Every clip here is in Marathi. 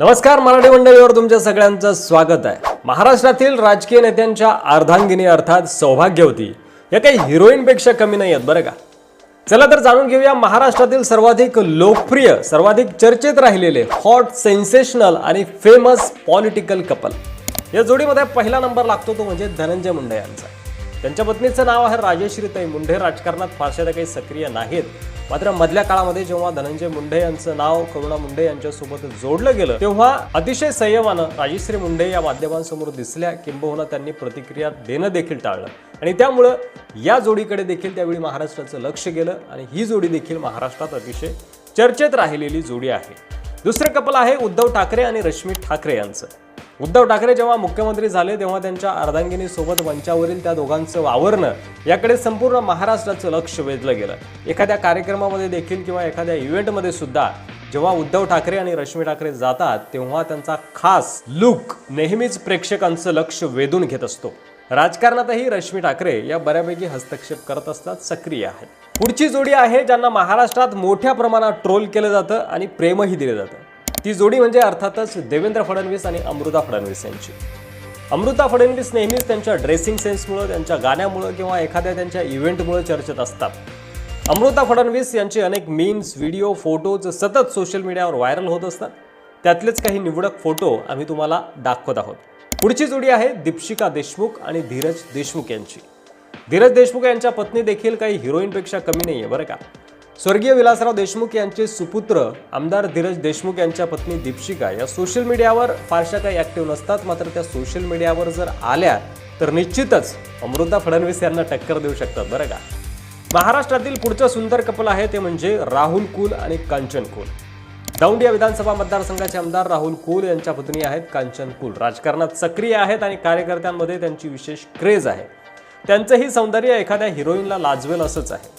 नमस्कार मराठी मंडळीवर तुमच्या सगळ्यांचं स्वागत आहे. महाराष्ट्रातील राजकीय नेत्यांच्या अर्धांगिनी अर्थात सौभाग्यवती या काही हिरोईनपेक्षा कमी नाही आहेत बरं का? चला तर जाणून घेऊया महाराष्ट्रातील सर्वाधिक लोकप्रिय सर्वाधिक चर्चेत राहिलेले हॉट सेन्सेशनल आणि फेमस पॉलिटिकल कपल या जोडीमध्ये पहिला नंबर लागतो तो म्हणजे धनंजय मुंडे यांचा. त्यांच्या पत्नीचं नाव आहे राजेश्रीताई मुंडे राजकारणात फारशा त्या काही सक्रिय नाहीत. मात्र मधल्या काळामध्ये जेव्हा धनंजय मुंडे यांचं नाव करुणा मुंडे यांच्यासोबत जोडलं गेलं तेव्हा अतिशय संयमानं राजश्री मुंडे या माध्यमांसमोर दिसल्या. किंबहुना त्यांनी प्रतिक्रिया देणं देखील टाळलं. आणि त्यामुळं या जोडीकडे देखील त्यावेळी महाराष्ट्राचं लक्ष गेलं आणि ही जोडी देखील महाराष्ट्रात अतिशय चर्चेत राहिलेली जोडी आहे. दुसरं कपल आहे उद्धव ठाकरे आणि रश्मी ठाकरे यांचं. उद्धव ठाकरे जेव्हा मुख्यमंत्री झाले तेव्हा त्यांच्या अर्धांगिनीसोबत मंचावरील त्या दोघांचं वावरणं याकडे संपूर्ण महाराष्ट्राचं लक्ष वेधलं गेलं. एखाद्या कार्यक्रमामध्ये देखील किंवा एखाद्या इव्हेंटमध्ये सुद्धा जेव्हा उद्धव ठाकरे आणि रश्मी ठाकरे जातात तेव्हा त्यांचा खास लुक नेहमीच प्रेक्षकांचं लक्ष वेधून घेत असतो. राजकारणातही रश्मी ठाकरे या बऱ्यापैकी हस्तक्षेप करत असतात सक्रिय आहेत. पुढची जोडी आहे ज्यांना महाराष्ट्रात मोठ्या प्रमाणात ट्रोल केलं जातं आणि प्रेमही दिलं जातं. ती जोडी म्हणजे अर्थातच देवेंद्र फडणवीस आणि अमृता फडणवीस यांची. अमृता फडणवीस नेहमीच त्यांच्या ड्रेसिंग सेन्समुळं त्यांच्या गाण्यामुळं किंवा एखाद्या त्यांच्या इव्हेंटमुळं चर्चेत असतात. अमृता फडणवीस यांचे अनेक मीम्स व्हिडिओ फोटोज सतत सोशल मीडियावर व्हायरल होत असतात. त्यातलेच काही निवडक फोटो आम्ही तुम्हाला दाखवत आहोत. पुढची जोडी आहे दीपशिका देशमुख आणि धीरज देशमुख यांची. धीरज देशमुख यांच्या पत्नी देखील काही हिरोईनपेक्षा कमी नाही आहे बरं का? स्वर्गीय विलासराव देशमुख यांचे सुपुत्र आमदार धीरज देशमुख यांच्या पत्नी दीपशिका या सोशल मीडियावर फारशा काही ॲक्टिव्ह नसतात. मात्र त्या सोशल मीडियावर जर आल्या तर निश्चितच अमृता फडणवीस यांना टक्कर देऊ शकतात. बरं का? महाराष्ट्रातील पुढचं सुंदर कपल आहे ते म्हणजे राहुल कुल आणि कांचन कुल. दौंड या विधानसभा मतदारसंघाचे आमदार राहुल कुल यांच्या पत्नी आहेत कांचन कुल. राजकारणात सक्रिय आहेत आणि कार्यकर्त्यांमध्ये त्यांची विशेष क्रेज आहे. त्यांचंही सौंदर्य एखाद्या हिरोईनला लाजवेल असंच आहे.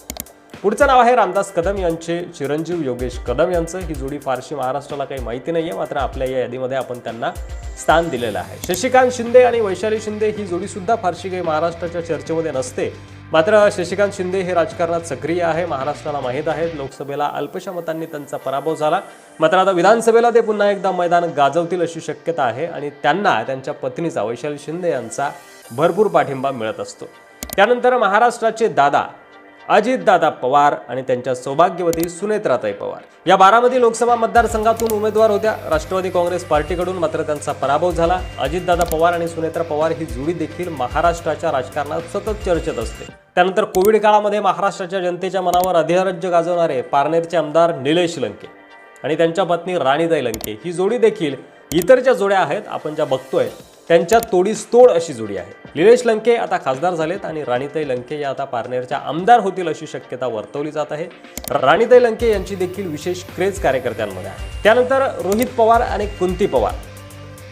पुढचं नाव आहे रामदास कदम यांचे चिरंजीव योगेश कदम यांचं. ही जोडी फारशी महाराष्ट्राला काही माहिती नाही आहे मात्र आपल्या या यादीमध्ये आपण त्यांना स्थान दिलेलं आहे. शशिकांत शिंदे आणि वैशाली शिंदे ही जोडी सुद्धा फारशी काही महाराष्ट्राच्या चर्चेमध्ये नसते. मात्र शशिकांत शिंदे हे राजकारणात सक्रिय आहे महाराष्ट्राला माहीत आहेत. लोकसभेला अल्पशा मतांनी त्यांचा पराभव झाला. मात्र आता विधानसभेला ते पुन्हा एकदा मैदान गाजवतील अशी शक्यता आहे आणि त्यांना त्यांच्या पत्नीचा वैशाली शिंदे यांचा भरपूर पाठिंबा मिळत असतो. त्यानंतर महाराष्ट्राचे दादा अजितदादा पवार आणि त्यांच्या सौभाग्यवती सुनेत्राताई पवार. या बारामती लोकसभा मतदारसंघातून उमेदवार होत्या राष्ट्रवादी काँग्रेस पार्टीकडून मात्र त्यांचा पराभव झाला. अजितदादा पवार आणि सुनेत्रा पवार ही जोडी देखील महाराष्ट्राच्या राजकारणात सतत चर्चेत असते. त्यानंतर कोविड काळामध्ये महाराष्ट्राच्या जनतेच्या मनावर अधिराज्य गाजवणारे पारनेरचे आमदार निलेश लंके आणि त्यांच्या पत्नी राणीदाई लंके. ही जोडी देखील इतर ज्या जोड्या आहेत. आपण ज्या बघतोय त्यांच्या तोडीस तोड अशी जोडी आहे. निलेश लंके आता खासदार झालेत आणि राणीताई लंके या आता पारनेरच्या आमदार होतील अशी शक्यता वर्तवली जात आहे. राणीताई लंके यांची देखील विशेष क्रेज कार्यकर्त्यांमध्ये आहे. त्यानंतर रोहित पवार आणि कुंती पवार.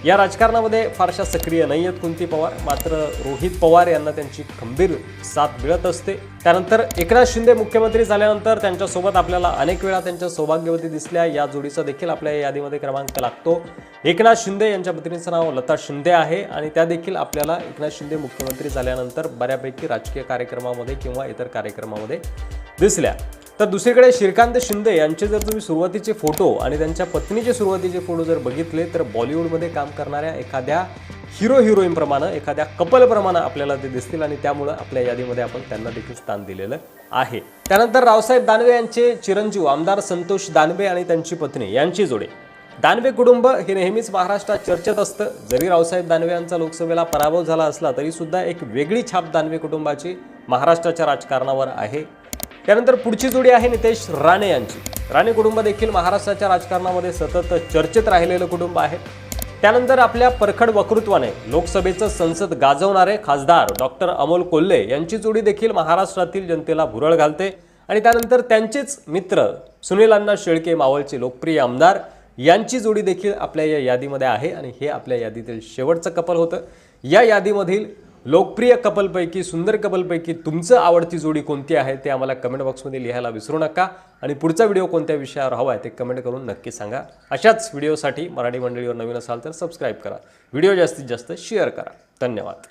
या राजकारणामध्ये फारशा सक्रिय नाही आहेत कुंती पवार मात्र रोहित पवार यांना त्यांची खंबीर साथ मिळत असते. त्यानंतर एकनाथ शिंदे मुख्यमंत्री झाल्यानंतर त्यांच्यासोबत आपल्याला अनेक वेळा त्यांच्या सौभाग्यवती दिसल्या. या जोडीचा देखील आपल्या या यादीमध्ये क्रमांक लागतो. एकनाथ शिंदे यांच्या पत्नीचं नाव लता शिंदे आहे आणि त्या देखील आपल्याला एकनाथ शिंदे मुख्यमंत्री झाल्यानंतर बऱ्यापैकी राजकीय कार्यक्रमामध्ये किंवा इतर कार्यक्रमामध्ये दिसल्या. तर दुसरीकडे श्रीकांत शिंदे यांचे जर तुम्ही सुरुवातीचे फोटो आणि त्यांच्या पत्नीचे सुरुवातीचे फोटो जर बघितले तर बॉलिवूडमध्ये काम करणाऱ्या एखाद्या हिरो हिरोईनप्रमाणे एखाद्या कपलप्रमाणे आपल्याला ते दिसतील आणि त्यामुळं आपल्या यादीमध्ये आपण त्यांना देखील स्थान दिलेलं आहे. त्यानंतर रावसाहेब दानवे यांचे चिरंजीव आमदार संतोष दानवे आणि त्यांची पत्नी यांची जोडे. दानवे कुटुंब हे नेहमीच महाराष्ट्रात चर्चेत असतं. जरी रावसाहेब दानवे यांचा लोकसभेला पराभव झाला असला तरी सुद्धा एक वेगळी छाप दानवे कुटुंबाची महाराष्ट्राच्या राजकारणावर आहे. त्यानंतर पुढची जोडी आहे नितेश राणे यांची. राणे कुटुंब देखील महाराष्ट्राच्या राजकारणामध्ये सतत चर्चेत राहिलेलं कुटुंब आहे. त्यानंतर आपल्या परखड वक्तृत्वाने लोकसभेचं संसद गाजवणारे खासदार डॉक्टर अमोल कोल्हे यांची जोडी देखील महाराष्ट्रातील जनतेला भुरळ घालते. आणि त्यानंतर त्यांचेच मित्र सुनील अण्णा शेळके मावळचे लोकप्रिय आमदार यांची जोडी देखील आपल्या या यादीमध्ये आहे. आणि हे आपल्या यादीतील शेवटचं कपल होतं. या यादीमधील लोकप्रिय कपलपैकी सुंदर कपलपैकी तुमचं आवडती जोडी कोणती आहे ते आम्हाला कमेंट बॉक्समध्ये लिहायला विसरू नका. आणि पुढचा व्हिडिओ कोणत्या विषयावर हवा आहे ते कमेंट करून नक्की सांगा. अशाच व्हिडिओसाठी मराठी मंडळीवर नवीन असाल तर सबस्क्राईब करा. व्हिडिओ जास्तीत जास्त शेअर करा. धन्यवाद.